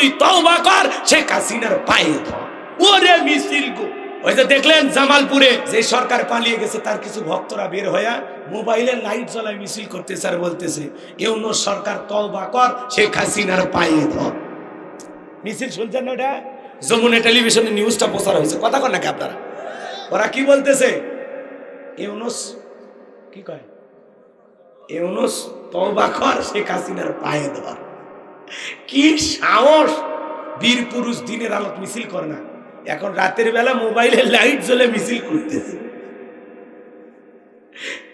তুই তওবা কর, শেখ হাসিনার পায়ে ধর। ওরে মিছিল গো। ওই যে দেখলেন জামালপুরে যে সরকার পালিয়ে গেছে, তার কিছু ভক্তরা বের হয়ে মোবাইলে লাইট জ্বলায় মিছিল করতেছে আর বলতেছে এউন সরকার তওবা কর, শেখ হাসিনার পায়ে ধর। মিছিল শুনছেন না ওটা? যমুনা টেলিভিশনে নিউজটা প্রচার হয়েছে। কথা কন নাকি আপনারা? ওরা কি বলতেছে? ইউনুস, কি কয়? ইউনুস, তওবা কর, শেখ হাসিনার পায়ে ধর। কি সাহস? বীর পুরুষ দিনের আলোক মিছিল করে না। এখন রাতের বেলা মোবাইলে লাইট জ্বলে মিছিল করতেছে।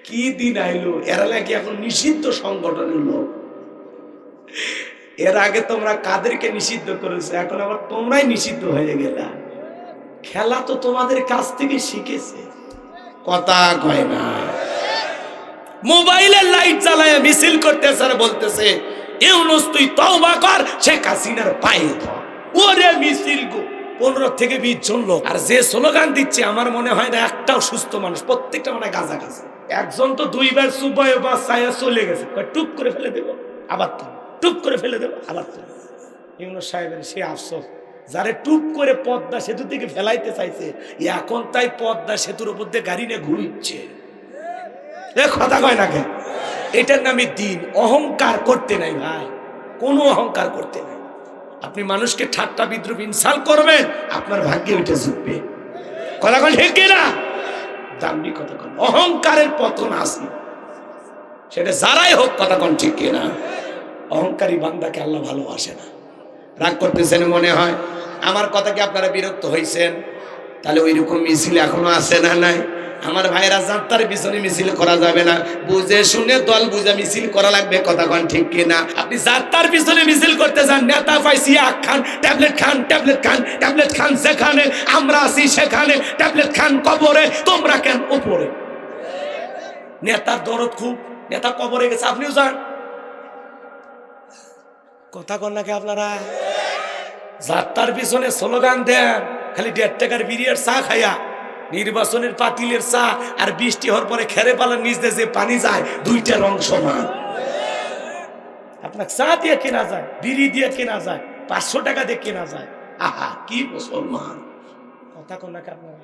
কি দিন আইলো? এরা নাকি এখন নিষিদ্ধ সংগঠনের লোক। এর আগে তোমরা কাদেরকে নিষিদ্ধ করেছ, এখন আবার তোমরাই নিষিদ্ধ হয়ে গেলা। খেলা তো তোমাদের কাছ থেকে শিখেছে। কথা কয় না। মোবাইলের লাইট জ্বালায় মিছিল করতেছে আর বলতেছে ইউনুস, তুই তওবা কর, শেখ হাসিনার পায়ে ধর। ওরে মিছিল গো, পনেরো থেকে বিশ জন লোক। আর যে স্লোগান দিচ্ছে, আমার মনে হয় না একটাও সুস্থ মানুষ, প্রত্যেকটা মানে গাজা গাছে একজন তো দুইবার সুবাই বা ছায়া চলে গেছে। টুপ করে ফেলে দেবো, আবার তো টুপ করে ফেলে দেবো, আবার তো ইউনুস সাহেবের সে আফসোস। যারে টুপ করে পদ্মা সেতু থেকে ফেলাইতে চাইছে, এখন তাই পদ্মা সেতুর উপর দিয়ে গাড়ি নিয়ে ঘুরছে। এ কথা কয় না কেন? এটার নামে দিন অহংকার করতে নাই। ভাই কোনো অহংকার করতে নাই। আপনি মানুষকে ঠাট্টা বিদ্রুপ ইনসাল করবেন আপনার ভাগ্যে ওইটা ঝুঁকবে। কথা কন ঠিক না দাম্বি কথা কন অহংকারের পতন আসি সেটা যারাই হোক কথা কন ঠিক না অহংকারী বান্দাকে আল্লাহ ভালোবাসে না। রাগ করতেছেন মনে হয়? আমার কথা কি আপনারা বিরক্ত হয়েছেন তাহলে ওই রকম মিছিল এখনও আছে না নাই? আমার ভাইরা যাত্রার পিছনে মিছিল করা যাবে না। বুঝে শুনে দল বুঝে মিছিল করা লাগবে, কথা কন ঠিক কিনা? আপনি যাত্রার পিছনে মিছিল করতে যান, নেতা পাইছি আখ খান, ট্যাবলেট খান ট্যাবলেট খান ট্যাবলেট খান সেখানে, আমরা আছি সেখানে, ট্যাবলেট খান কবরে, তোমরা কেন উপরে? নেতার দরদ খুব, নেতা কবরে গেছে, আপনিও যান। কথা কন নাকি আপনারা? যাত্রার পিছনে স্লোগান দেন, খালি দেড় টাকার বিরিয়ার চা খাইয়া। নির্বাচনের পাতিলের চা আর বৃষ্টি হওয়ার পরে খেরে পালার নিচ দিয়ে যে পানি যায়, দুইটা রং সমান। আপনার চা দিয়ে কেনা যায়, বিড়ি দিয়ে কেনা যায়, পাঁচশো টাকা দিয়ে কেনা যায়। আহা, কি মুসলমান। কথা কোন নাকি আপনারা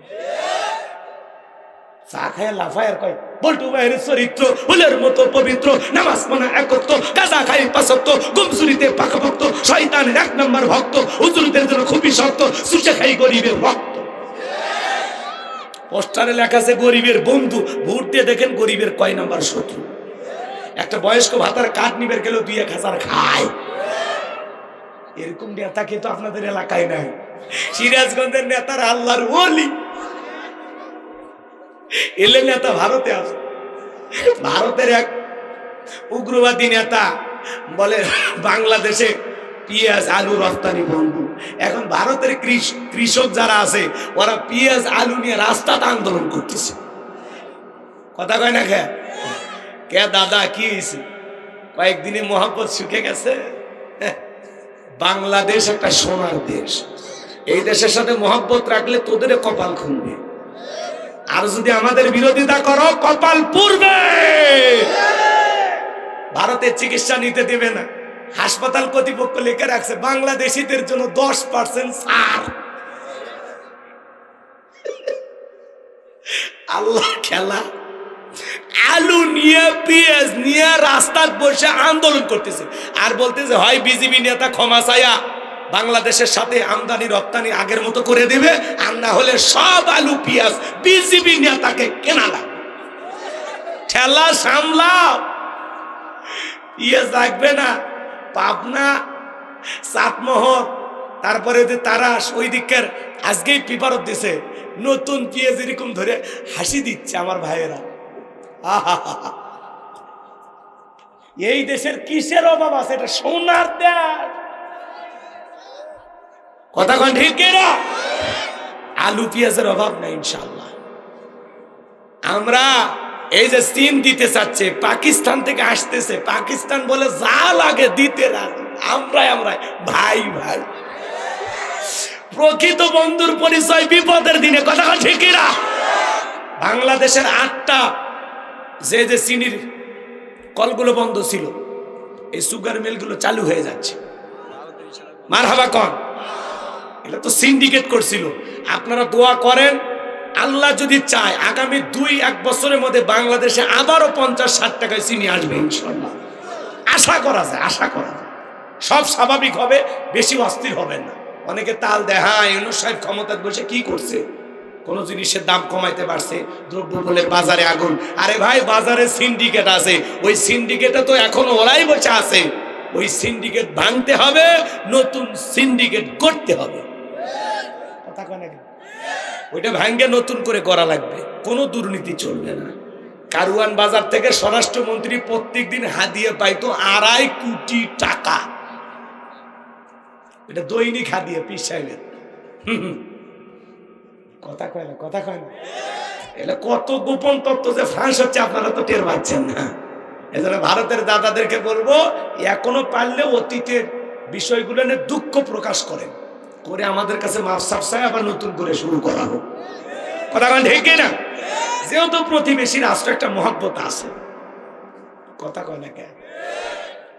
চা খায় লাফায় আর কয়, বল্টু ভাইয়ের চরিত্র, ফুলের মতো পবিত্র, নামাজ পড়া একত্র, গাজা খাই পাশত্ব গুমসুরিতে পাকাভক্ত শয়তানের এক নম্বর ভক্ত, হুজুরদের জন্য খুবই শক্ত সুচে খাই গরিবের রক্ত পোস্টারে লেখা আছে, গরিবের বন্ধু। ভোট দিয়ে দেখেন গরিবের কয় নাম্বার শত্রু। একটা বয়স্ক ভাতার কাঠ নিবের গেল দুই এক হাজার খায়। এরকম নেতা কিন্তু আপনাদের এলাকায় নাই। সিরাজগঞ্জের নেতার আল্লাহর ওলি। এলে নেতা ভারতে আছে। ভারতের এক উগ্রবাদী নেতা বলে, বাংলাদেশে পেঁয়াজ, আলু রপ্তানি বন্ধ। এখন ভারতের কৃষ- কৃষক যারা আছে, ওরা পেঁয়াজ, আলু নিয়ে রাস্তাতে আন্দোলন করতেছে। কথা কয় না কে? কে দাদা, কি হয়েছে কয়েকদিনে মহাপত শুকে গেছে। বাংলাদেশ একটা সোনার দেশ। এই দেশের সাথে মহব্বত রাখলে তোদের কপাল খুলবে। আর যদি আমাদের বিরোধিতা করো, কপাল পূর্বে ভারতের চিকিৎসা নিতে দেবে না। হাসপাতাল কর্তৃপক্ষ লেখা রাখছে, বাংলাদেশিদের জন্য দশ পার্সেন্ট সার। আল্লাহ খেলা। আলু নিয়ে, পেঁয়াজ নিয়ে রাস্তার বসে আন্দোলন করতেছে। আর বলতেছে, হয় বিজেপি নেতা ক্ষমা চায়া, বাংলাদেশের সাথে আমদানি, রপ্তানি আগের মতো করে দেবে, আর না হলে সব আলু, পেঁয়াজ বিজেপি নেতাকে কেনা লাগবে। ঠেলা সামলাও। পেঁয়াজ লাগবে না। পাবনা সাতমোহর তারপরে যে তারাস, ওই দিকের আজকেই পেপারত দিছে। নতুন পেঁয়াজ এরকম ধরে হাসি দিচ্ছে আমার ভাইয়েরা। এই দেশের কিসের অভাব আছে? এটা সোনার দেশ। কথা কন ঠিক আলু পেঁয়াজের অভাব নাই ইনশাল্লাহ আমরা এই যে চীন দিতে চাচ্ছে, পাকিস্তান থেকে আসতেছে, পাকিস্তান বলে যা লাগে দিতে আমরাই আমরাই। ভাই ভাই। প্রকৃত বন্ধুর পরিচয় বিপদের দিনে, কথা কন ঠিক না বাংলাদেশের আটটা, যে যে চিনির কলগুলো বন্ধ ছিল, এই সুগার মিলগুলো চালু হয়ে যাচ্ছে। মার হাবা কন। এটা তো সিন্ডিকেট করছিল। আপনারা দোয়া করেন আল্লাহ যদি চায় আগামী দুই, এক বছরের মধ্যে বাংলাদেশে আবারও পঞ্চাশ, ষাট টাকায় চিনি আসবে ইনশাল্লাহ আশা করা যায়, আশা করা যায়। সব স্বাভাবিক হবে, বেশি অস্থির হবে না। অনেকে তাল দেয় হ্যাঁ সাহেব ক্ষমতায় বসে কি করছে? কোন জিনিসের দাম কমাইতে পারছে, দ্রব্য বলে বাজারে আগুন। আরে ভাই, বাজারে সিন্ডিকেট আছে। ওই সিন্ডিকেটে তো এখন ওরাই বসে আছে। ওই সিন্ডিকেট ভাঙতে হবে, নতুন সিন্ডিকেট করতে হবে। কথা কয়? ওইটা ভাঙ্গে নতুন করে করা লাগবে। কোনো দুর্নীতি চলবে না। কারুয়ান বাজার থেকে স্বরাষ্ট্রমন্ত্রী প্রত্যেক দিন হাদিয়ে পাইতো আড়াই কোটি টাকা। এটা দৈনিক হাদিয়ে পিস সাহেবের। কথা কয় না, কথা কয় না। এটা কত গোপন তত্ত্ব যে ফ্রান্স হচ্ছে, আপনারা তো টের পাচ্ছেন না। এজন্য ভারতের দাদাদেরকে বলব, এখনও পারলে অতীতের বিষয়গুলো নিয়ে দুঃখ প্রকাশ করেন। করে আমাদের কাছে মাফ সাফসায় আবার নতুন করে শুরু করা হোক। কথা কন ঠিক না যেহেতু প্রতিবেশী রাষ্ট্র একটা মহব্বত আছে। কথা কয় না কেন?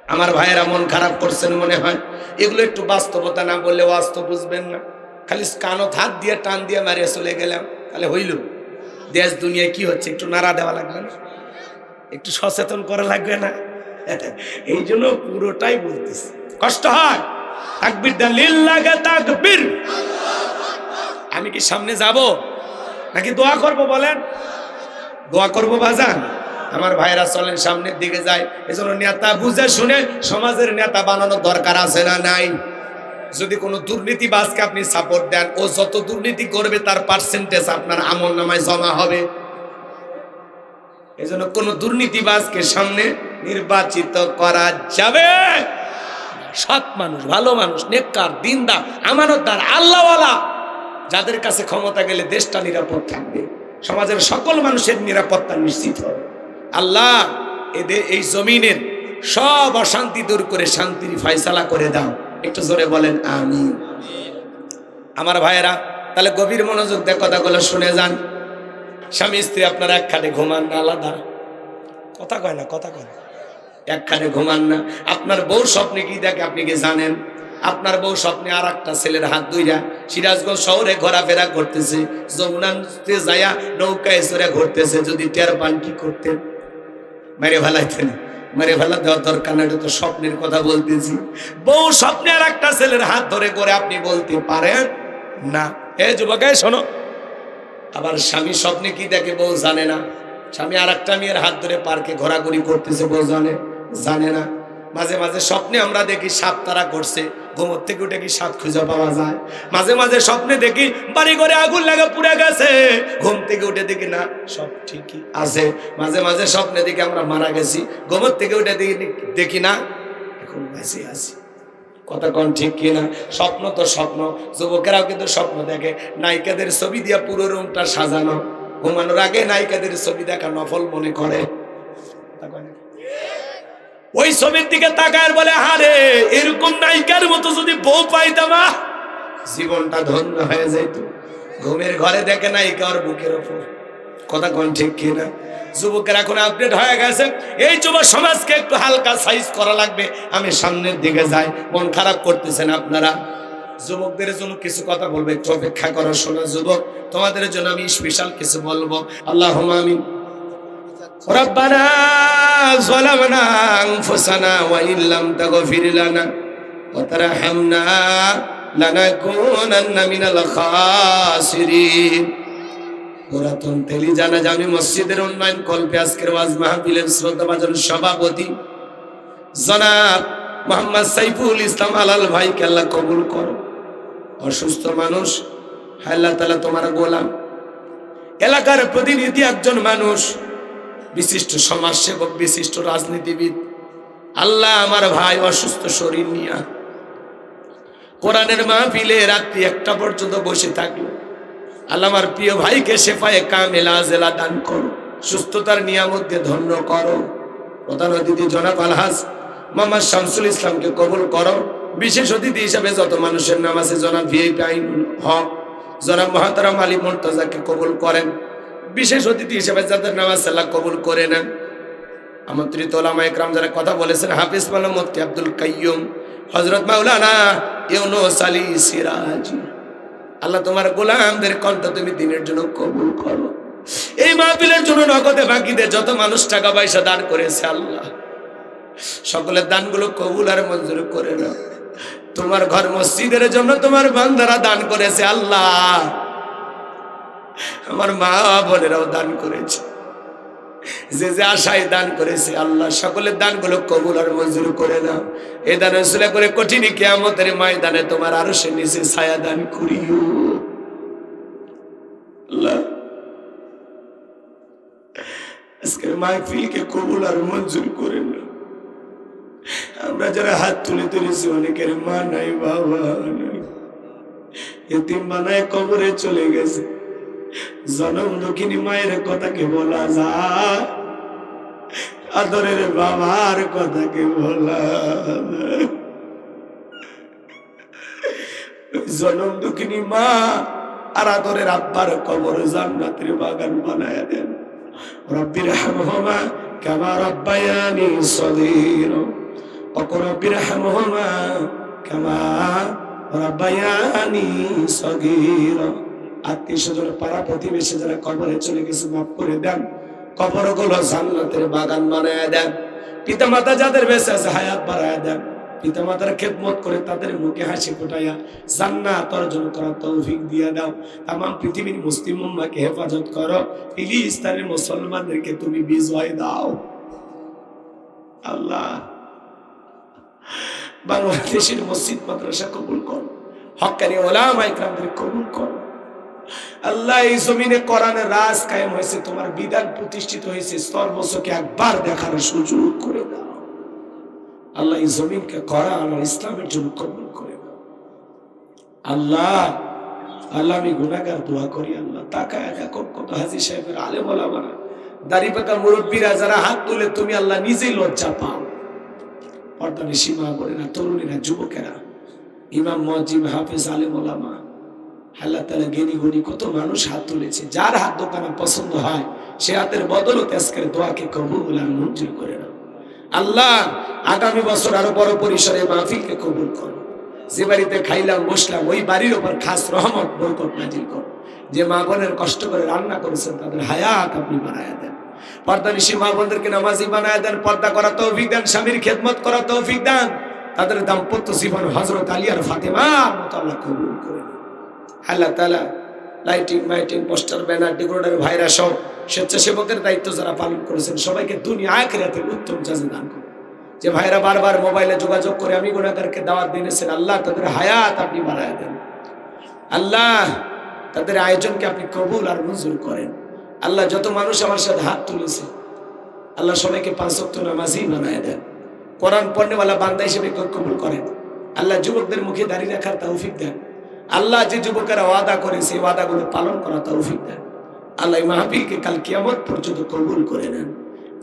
আমার ভাইয়েরা মন খারাপ করছেন মনে হয়। এগুলো একটু বাস্তবতা না বললে বাস্তব বুঝবেন না। খালি কানত হাত দিয়ে, টান দিয়ে মারিয়ে চলে গেলাম। তাহলে হইল। দেশ, দুনিয়ায় কি হচ্ছে একটু নাড়া দেওয়া লাগবে না? একটু সচেতন করা লাগবে না? এই জন্য পুরোটাই বলতেছি। কষ্ট হয়? তাকবির দেন লিল্লাহে তাকবির। আমি কি সামনে যাব নাকি দোয়া করব বলেন? দোয়া করব বাজান। আমার ভাইরা চলেন সামনের দিকে যায়। এজন্য নেতা বুঝে শুনে সমাজের নেতা বানানোর দরকার আছে না নাই? যদি কোনো দুর্নীতিবাজকে আপনি সাপোর্ট দেন, ও যত দুর্নীতি করবে তার পার্সেন্টেজ আপনার আমল নামায় জমা হবে। এজন্য কোনো দুর্নীতিবাজকে সামনে নির্বাচিত করা যাবে। সৎ মানুষ, ভালো মানুষ, নেককার, দিনদার, আমানতদার, আল্লাহওয়ালা। যাদের কাছে ক্ষমতা গেলে দেশটা নিরাপদ থাকবে। সমাজের সকল মানুষের নিরাপত্তা নিশ্চিত হবে। আল্লাহ এদের এই জমিনের সব অশান্তি দূর করে শান্তির ফয়সালা করে দাও। একটু জোরে বলেন আমি আমার ভাইয়েরা, তাহলে গভীর মনোযোগ দিয়ে কথাগুলো শুনে যান। স্বামী স্ত্রী, আপনারা এক খাটে ঘুমান না, আলাদা। কথা কয় না, কথা কয় না। এক খাটে ঘুমান না। আপনার বউ স্বপ্নে কি দেখে আপনি কি জানেন? আপনার বউ স্বপ্নে আর একটা ছেলের হাত দুইরা সিরাজগঞ্জ শহরে ঘোরাফেরা করতেছে যমুনাতে যায়া নৌকায় চড়ে ঘুরতেছে, যদি টের পান কি করতেন? মেরে ফেলাইতেন। মেরে ফেলা দেওয়ার দরকার না এটা তো স্বপ্নের কথা বলতেছি। বউ স্বপ্নে আর একটা ছেলের হাত ধরে করে আপনি বলতে পারেন না। এ যুবক এই শোনো। আবার স্বামী স্বপ্নে কি দেখে বউ জানে না? স্বামী আর একটা মেয়ের হাত ধরে পার্কে ঘোরাঘুরি করতেছে, বউ জানে। জানে না। মাঝে মাঝে স্বপ্নে আমরা দেখি সাপ তারা করছে। ঘুমোর থেকে উঠে কি সাপ খুঁজে পাওয়া যায়? মাঝে মাঝে স্বপ্নে দেখি বাড়ি ঘরে আগুন লাগা পুড়ে গেছে। ঘুম থেকে উঠে দেখি না, সব ঠিকই আছে। মাঝে মাঝে স্বপ্নে দেখি আমরা মারা গেছি। ঘুমোর থেকে উঠে দেখি দেখি না, এখন বেঁচে আছি। কথা কন ঠিক কিনা স্বপ্ন তো স্বপ্ন, যুবকেরাও কিন্তু স্বপ্ন দেখে। নায়িকাদের ছবি দিয়া পুরো রুমটা সাজানো। ঘুমানোর আগে নায়িকাদের ছবি দেখা নফল মনে করে? ওই ছবির দিকে তাকায় বলে, হারে, এরকম নায়িকার মতো যদি বউ পাইতাম জীবনটা ধন্য হয়ে যেত। ঘুমের ঘরে দেখে নায়িকা ওর বুকের ওপর। কথা কোন ঠিক কিনা? যুবকের এখন আপডেট হয়ে গেছে। এই যুব সমাজকে একটু হালকা সাইজ করা লাগবে। আমি সামনের দিকে যাই। মন খারাপ করতেছেন আপনারা? যুবকদের জন্য কিছু কথা বলবে, একটু অপেক্ষা করার শোনা যুবক, তোমাদের জন্য আমি স্পেশাল কিছু বলব। আল্লাহ আমিন। রব্বানা ظلمنا أنفسنا وإن لم تغفر لنا وترحمنا لنكونن من الخاسرين পুরাতন তেলি জানা জানি মসজিদের উন্নয়ন কল্পে আজকের ওয়াজ মাহফিলের শ্রদ্ধা বাজার সভাপতি জনাব মোহাম্মদ সাইফুল ইসলাম আলাল ভাইকে আল্লাহ কবুল করো অসুস্থ মানুষ আল্লাহ তালা তোমার গোলাম এলাকার প্রতিনিধি একজন মানুষ বিশিষ্ট সমাজসেবক, বিশিষ্ট রাজনীতিবিদ। আল্লাহ আমার ভাই অসুস্থ শরীর নিয়ে কোরআনের মাহফিলে রাত্রি একটা পর্যন্ত বসে থাকল। আল্লাহ আমার প্রিয় ভাইকে শেফায়ে কামেলা জেলা দান করো, সুস্থতার নিয়ামত দিয়ে ধন্য করো। প্রধান অতিথি জনাব আলহাজ মোহাম্মদ শামসুল ইসলামকে কবুল করো। বিশেষ অতিথি হিসাবে যত মানুষের নাম আছে জনাব ভিআইপি আইন হক, জনাব মহাতারাম আলী মোর্তাজাকে কবুল করেন। বিশেষ অতিথি হিসেবে যাদের নামাজ সাল্লাহ কবুল করে না। আমন্ত্রিত ওলামা একরাম যারা কথা বলেছেন, হাফিজ মালা মুফতি আব্দুল কাইয়ুম হজরত আলী সিরাজ। আল্লাহ, তোমার গোলামদের কণ্ঠ তুমি দিনের জন্য কবুল করো। এই মাহফিলের জন্য নগদে বাকিতে যত মানুষ টাকা পয়সা দান করেছে আল্লাহ, সকলের দানগুলো কবুল আর মঞ্জুর করে না তোমার ঘর মসজিদের জন্য তোমার বান্দারা দান করেছে আল্লাহ। আমার মা বোনেরাও দান করেছে। যে যে আশায় দান করেছে, আল্লাহ সকলের দানগুলো কবুল আর মঞ্জুর করে নাও। এই দান উসিলা করে কঠিন কেয়ামতের ময়দানে তোমার আরও সে নিচে ছায়া দান করিও। কবরে চলে গেছে। জনম দক্ষিণী মায়ের কথাকে বলা যায়। আদরের বাবার কথাকে বলা জনম দক্ষিণী মা আর আদরের আব্বার কবর জান্নাতের বাগান বানায় দেন। রব্বির হামহমা কামা রব্বায়ানি সগীরা। অকরব্বির হামহমা কামা রব্বায়ানি সগীরা। আত্মীয় স্বজন, পাড়া প্রতিবেশী যারা কবরে চলে গেছে, মাফ করে দেন। কবরগুলো জান্নাতের বাগান বানায় দেন। পিতা মাতা যাদের বেঁচে আছে, হায়াত বাড়ায় দেন। পিতা মাতার খেদমত করে তাদের মুখে হাসি ফোটাইয়া জান্নাত অর্জন করার তৌফিক দিয়ে দাও। তাম পৃথিবীর মুসলিম উম্মাকে হেফাজত করো। ফিলিস্তানের মুসলমানদেরকে তুমি বিজয় দাও। আল্লাহ, বাংলাদেশের মসজিদ মাদ্রাসা কবুল করো। হকানি ওলামা ইকরামদের কবুল করো। আল্লাহ, এই জমিনে কোরআনের রাজ কায়েম হয়েছে, তোমার বিধান প্রতিষ্ঠিত হয়েছে সর্বস্বকে একবার দেখার সুযোগ করে দাও। আল্লাহ, এই জমিনকে কোরআন আর ইসলামের জন্য কবুল করে দাও আল্লাহ আল্লাহ, আমি গুনাহগার, দোয়া করি আল্লাহ, তাকায় দেখো কত হাজি সাহেবের আলেম ওলামারা, দাড়ি পাকা মুরব্বীরা, যারা হাত তুলে তুমি আল্লাহ নিজেই লজ্জা পাও। পর্দানি সীমা না তরুণীরা, যুবকেরা, ইমাম মজিম হাফিজ, আলেম ওলামা আল্লাহ তালা জ্ঞানী গুণী কত মানুষ হাত তুলেছে। যার হাত দোকানে পছন্দ হয়, সে হাতের বদলতে আজকের দোয়াকে কবুল আর মঞ্জুর করে নাও। আল্লাহ, আগামী বছর আরও বড় পরিসরে মাহফিলকে কবুল করো। যে বাড়িতে খাইলাম, বসলাম, ওই বাড়ির ওপর খাস রহমত, বরকত নাজিল করো। যে মা বোনের কষ্ট করে রান্না করেছেন, তাদের হায়াত আপনি বানায় দেন। পর্দা নিশি মা বোনদেরকে নামাজি বানায় দেন, পর্দা করা তৌফিক দেন, স্বামীর খেদমত করা তৌফিক দেন। তাদের দাম্পত্য জীবন হজরত আলিয়ার ফাতেমা মতো আল্লাহ কবুল করে। আল্লাহ তালা lighting, miking, poster, banner, decorator, ভাইরা সব স্বেচ্ছাসেবকের দায়িত্ব যারা পালন করেছেন, সবাইকে দুনিয়া আখেরাতে উত্তম জাজে দান করুন। যে ভাইরা বারবার মোবাইলে যোগাযোগ করে আমি গুণাগারকে দাওয়াত দিয়েছেন আল্লাহ তাদের হায়াত আপনি বাড়ায় দেন। আল্লাহ তাদের আয়োজনকে আপনি কবুল আর মঞ্জুর করেন। আল্লাহ যত মানুষ আমার সাথে হাত তুলেছে, আল্লাহ সবাইকে পাঁচ অক্ট নামাজি বানায় দেন। কোরআন পণ্যওয়ালা বান্দা হিসেবে কবুল করেন। আল্লাহ যুবকদের মুখে দাঁড়িয়ে রাখার তৌফিক দেন। আল্লাহ যে যুবকেরা ওয়াদা করে, সেই ওয়াদাগুলো পালন করা তৌফিক দেন। আল্লাহ মাহফিলকে কাল কিয়ামত পর্যন্ত কবুল করে নেন।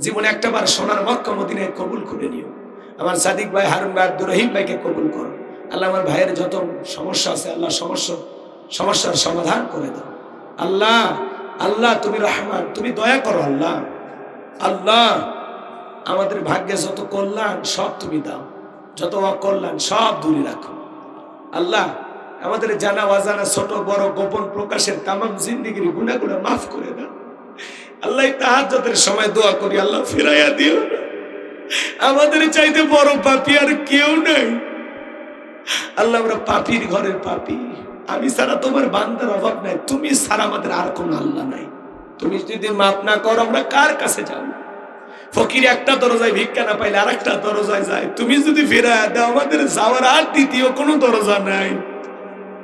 জীবনে একটাবার সোনার মক্কা মদিনায় কবুল করে নিও। আমার সাদিক ভাই, হারুন ভাই, আব্দুর রহিম ভাইকে কবুল করো। আল্লাহ আমার ভাইয়ের যত সমস্যা আছে, আল্লাহ সমস্যা, সমস্যার সমাধান করে দাও। আল্লাহ আল্লাহ তুমি রহমান, তুমি দয়া করো আল্লাহ। আল্লাহ, আমাদের ভাগ্যে যত কল্যাণ, সব তুমি দাও। যত অকল্যাণ, সব দূরে রাখো। আল্লাহ আমাদের জানা অজানা ছোট, বড়, গোপন প্রকাশের তামাম জিন্দিগির গুণাগুলো মাফ করে দাও। আল্লাহ তাহাজ্জতের সময় দোয়া করি, আল্লাহ ফিরাইয়া দিও। আমাদের চাইতে বড় পাপি আর কেউ নাই। আল্লাহ আমরা পাপির ঘরের পাপি। আমি ছাড়া তোমার বান্দার অভাব নাই। তুমি ছাড়া আমাদের আর কোনো আল্লাহ নাই। তুমি যদি মাপ না করো, আমরা কার কাছে যাব? ফকির একটা দরজায় ভিক্ষা না পাইলে আর একটা দরজায় যায়। তুমি যদি ফেরায় দাও, আমাদের যাওয়ার আর দ্বিতীয় কোনো দরজা নাই।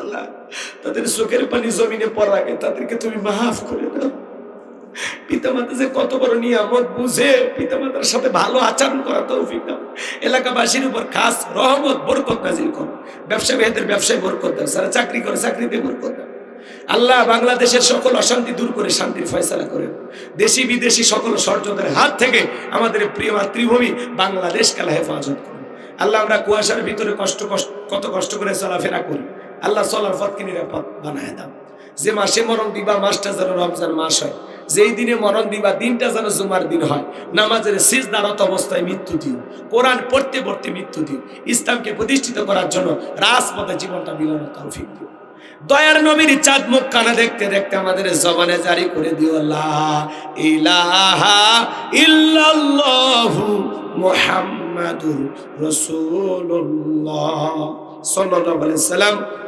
আল্লাহ, তাদের চোখের পানি জমিনে পড়ার আগে তাদেরকে তুমি মাফ করে দাও। পিতামাতা যে কত বড় নিয়ামত বুঝে পিতামাতার সাথে ভালো আচরণ করা তৌফিক দাও। এলাকাবাসীর উপর খাস রহমত, বরকত করো। ব্যবসা ব্যবসায় বরকত দাও, যারা চাকরি করে চাকরিতে বরকত দাও। আল্লাহ বাংলাদেশের সকল অশান্তি দূর করে শান্তির ফয়সালা করেন দেশি বিদেশি সকল ষড়যন্ত্রের হাত থেকে আমাদের প্রিয় মাতৃভূমি বাংলাদেশ কালা হেফাজত করুন আল্লাহ আমরা কুয়াশার ভিতরে কষ্ট কষ্ট, কত কষ্ট করে চলাফেরা করি। আল্লাহ চলার পথকে নিরাপদ বানায় দাও। যে মাসে মরণ দিবা, মাসটা যেন রমজান মাস হয়। যেই দিনে মরণ দিবা, দিনটা যেন জুমার দিন হয়। নামাজের শেষ সিজদারত অবস্থায় মৃত্যু দিও। কোরআন পড়তে পড়তে মৃত্যু দিও। ইসলামকে প্রতিষ্ঠিত করার জন্য রাজপথে জীবনটা মিলানোর তৌফিক দিও। দয়ার নবীর চাঁদ মুখ কানা দেখতে দেখতে আমাদের জবানে জারি করে দিও ইলাহা ইল্লাল্লাহু সাল্লাল্লাহু আলাইহি সাল্লাম